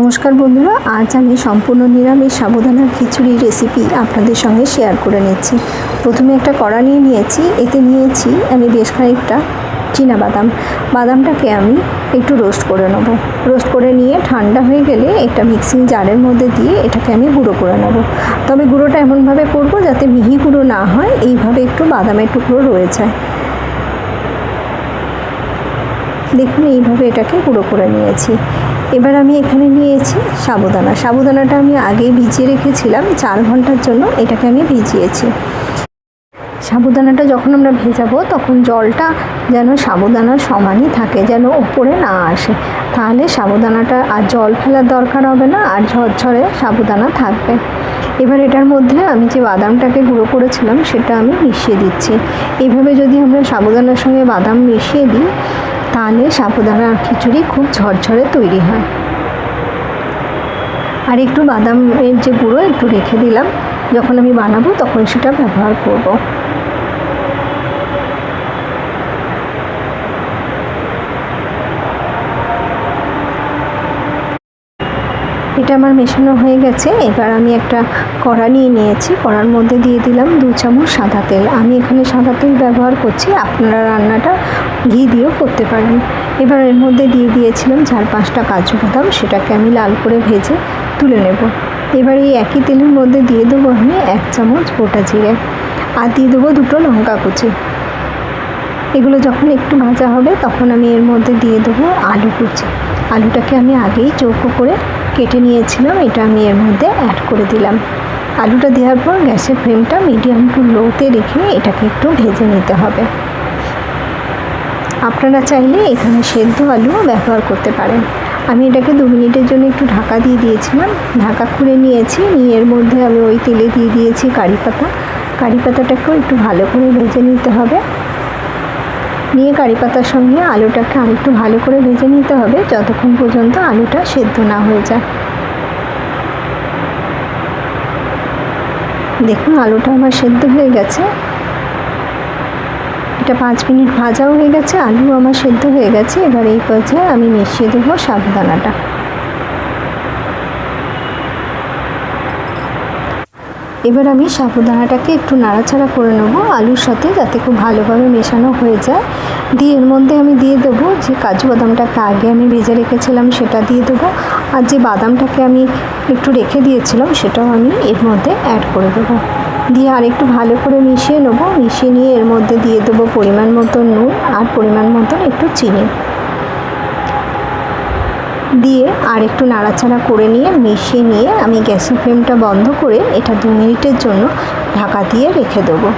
নমস্কার বন্ধুরা, আজ আমি সম্পূর্ণ নিরামিষ সাবধানার খিচুড়ি রেসিপি আপনাদের সঙ্গে শেয়ার করে নিচ্ছি। প্রথমে একটা কড়া নিয়ে নিয়েছি, এতে নিয়েছি আমি বেশ খানিকটা চীনা বাদাম। বাদামটাকে আমি একটু রোস্ট করে নেব। রোস্ট করে নিয়ে ঠান্ডা হয়ে গেলে একটা মিক্সিং জারের মধ্যে দিয়ে এটাকে আমি গুঁড়ো করে নেব। তবে গুঁড়োটা এমনভাবে করব যাতে মিহি গুঁড়ো না হয়, এইভাবে একটু বাদামের টুকরো রয়ে যায়। দেখুন, এইভাবে এটাকে গুঁড়ো করে নিয়েছি। এবার আমি এখানে নিয়েছি সাবুদানা। সাবুদানাটা আমি আগেই ভিজিয়ে রেখেছিলাম, চার ঘণ্টার জন্য এটাকে আমি ভিজিয়েছি। সাবুদানাটা যখন আমরা ভেজাবো, তখন জলটা যেন সাবুদানার সমানই থাকে, যেন ওপরে না আসে। তাহলে সাবুদানাটা আর জল ফেলার দরকার হবে না, আর ঝরঝরে সাবুদানা থাকবে। এবার এটার মধ্যে আমি যে বাদামটাকে গুঁড়ো করেছিলাম, সেটা আমি মিশিয়ে দিচ্ছি। এভাবে যদি আমরা সাবুদানার সঙ্গে বাদাম মিশিয়ে দিই তাহলে সাবুদানার খিচুড়ি খুব ঝরঝরে তৈরি হয়। আর একটু বাদামের যে গুঁড়ো একটু রেখে দিলাম। যখন আমি বানাবো তখন সেটা ব্যবহার করব। এটা আমার মেশানো হয়ে গেছে। এবার আমি একটা কড়া নিয়ে নিয়েছি। কড়ার মধ্যে দিয়ে দিলাম দু চামচ সাদা তেল। আমি এখানে সাদা তেল ব্যবহার করছি। আপনারা রান্নাটা ঘি দিয়েও করতে পারেন। এবার এর মধ্যে দিয়ে দিয়েছিলাম চার পাঁচটা কাজু বাদাম, সেটাকে আমি লাল করে ভেজে তুলে নেব। এবার এই একই তেলের মধ্যে দিয়ে দেবো আমি এক চামচ গোটা জিরে আর দিয়ে দেবো দুটো লঙ্কা কুচি। এগুলো যখন একটু ভাজা হবে, তখন আমি এর মধ্যে দিয়ে দেবো আলু কুচি। আলুটাকে আমি আগেই চৌকো করে কেটে নিয়েছিলাম, এটা আমি এর মধ্যে অ্যাড করে দিলাম। আলুটা দেওয়ার পর গ্যাসের ফ্লেমটা মিডিয়াম টু লোতে রেখে এটাকে একটু ভেজে নিতে হবে। আপনারা চাইলে এখানে সেদ্ধ আলুও ব্যবহার করতে পারেন। আমি এটাকে দু মিনিটের জন্য একটু ঢাকা দিয়ে দিয়েছিলাম। ঢাকা খুলে নিয়েছি, নিয়ে এর মধ্যে আমি ওই তেলে দিয়ে দিয়েছি কারি পাতা। কারি পাতাটাকেও একটু ভালো করে ভেজে নিতে হবে। নিয়ে কারি পাতার সঙ্গে আলুটাকে আরেকটু ভালো করে ভেজে নিতে হবে যতক্ষণ পর্যন্ত আলুটা সেদ্ধ না হয়ে যায়। দেখুন, আলুটা আমার সেদ্ধ হয়ে গেছে। এটা পাঁচ মিনিট ভাজাও হয়ে গেছে, আলু আমার সেদ্ধ হয়ে গেছে, এবার এই পর্যায়ে আমি মিশিয়ে দেবো সাবুদানাটা এবার আমি সাবুদানাটাকে একটু নাড়াচাড়া করে নেব আলুর সাথে, যাতে খুব ভালোভাবে মেশানো হয়ে যায়। দিয়ে এর মধ্যে আমি দিয়ে দেবো যে কাজু বাদামটাকে আগে আমি ভেজে রেখেছিলাম, সেটা দিয়ে দেবো। আর যে বাদামটাকে আমি একটু রেখে দিয়েছিলাম, সেটাও আমি এর মধ্যে অ্যাড করে দেবো। দিয়ে আর একটু ভালো করে মিশিয়ে নেব। মিশিয়ে নিয়ে এর মধ্যে দিয়ে দেবো পরিমাণ মতো নুন আর পরিমাণ মতন একটু চিনি। দিয়ে আর একটু নাড়াচাড়া করে নিয়ে, মিশিয়ে নিয়ে আমি গ্যাসের ফ্লেমটা বন্ধ করে এটা দু মিনিটের জন্য ঢাকা দিয়ে রেখে দেবো।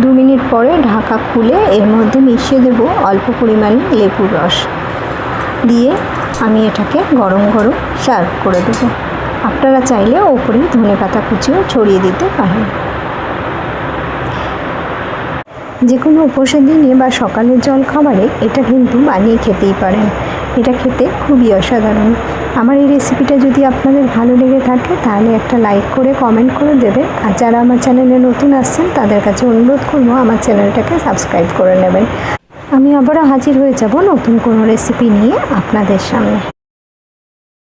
দু মিনিট পরে ঢাকা খুলে এর মধ্যে মিশিয়ে দেব অল্প পরিমাণে লেবুর রস। দিয়ে আমি এটাকে গরম গরম সার্ভ করে দেবো। আপনারা চাইলে ওপরে ধনে পাতা কুচিও ছড়িয়ে দিতে পারেন। যে কোনো উপোসের দিনে বা সকালের জল খাবারে এটা কিন্তু বানিয়ে খেতেই পারেন। এটা খেতে খুবই অসাধারণ। আমার এই রেসিপিটা যদি আপনাদের ভালো লেগে থাকে, তাহলে একটা লাইক করে, কমেন্ট করে দেবেন। আর যারা আমার চ্যানেলে নতুন আসছেন, তাদের কাছে অনুরোধ করব আমার চ্যানেলটাকে সাবস্ক্রাইব করে নেবেন। আমি আবারও হাজির হয়ে যাব নতুন কোনো রেসিপি নিয়ে আপনাদের সামনে।